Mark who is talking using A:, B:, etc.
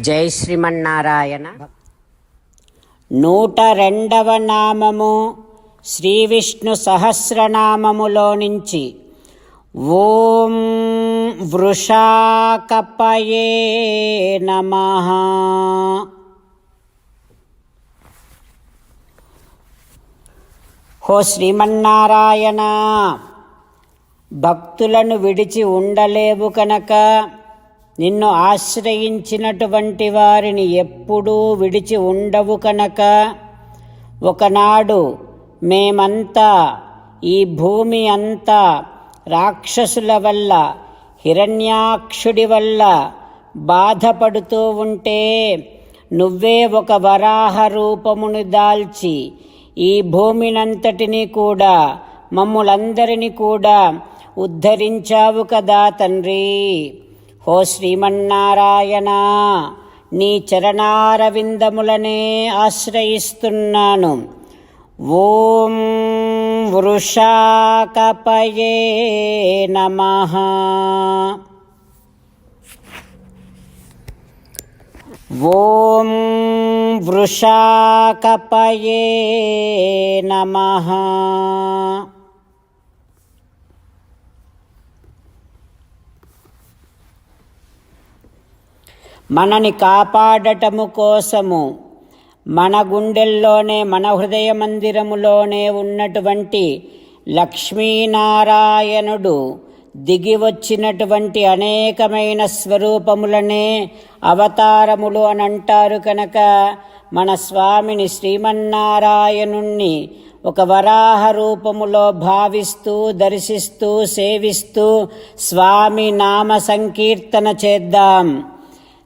A: జై శ్రీమన్నారాయణ.
B: నూట రెండవ నామము శ్రీ విష్ణు సహస్రనామములో నుంచి. ఓం వృషాకపయే నమ. హో శ్రీమన్నారాయణ భక్తులను విడిచి ఉండలేవు కనుక నిన్ను ఆశ్రయించినటువంటి వారిని ఎప్పుడూ విడిచి ఉండవు కనుక. ఒకనాడు మేమంతా ఈ భూమి అంతా రాక్షసుల వల్ల హిరణ్యాక్షుడి వల్ల బాధపడుతూ ఉంటే నువ్వే ఒక వరాహ రూపమును దాల్చి ఈ భూమినంతటినీ కూడా మమ్ములందరినీ కూడా ఉద్ధరించావు కదా తండ్రి. హో శ్రీమన్నారాయణ నీ చరణారవిందములనే ఆశ్రయిస్తున్నాను. ఓం వృషాకపయే నమ. ఓం వృషాకపయే నమ. మనని కాపాడటము కోసము మన గుండెల్లోనే మన హృదయ మందిరములోనే ఉన్నటువంటి లక్ష్మీనారాయణుడు దిగి వచ్చినటువంటి అనేకమైన స్వరూపములనే అవతారములు అని అంటారు కనుక మన స్వామిని శ్రీమన్నారాయణుణ్ణి ఒక వరాహ రూపములో భావిస్తూ దర్శిస్తూ సేవిస్తూ స్వామి నామ సంకీర్తన చేద్దాం.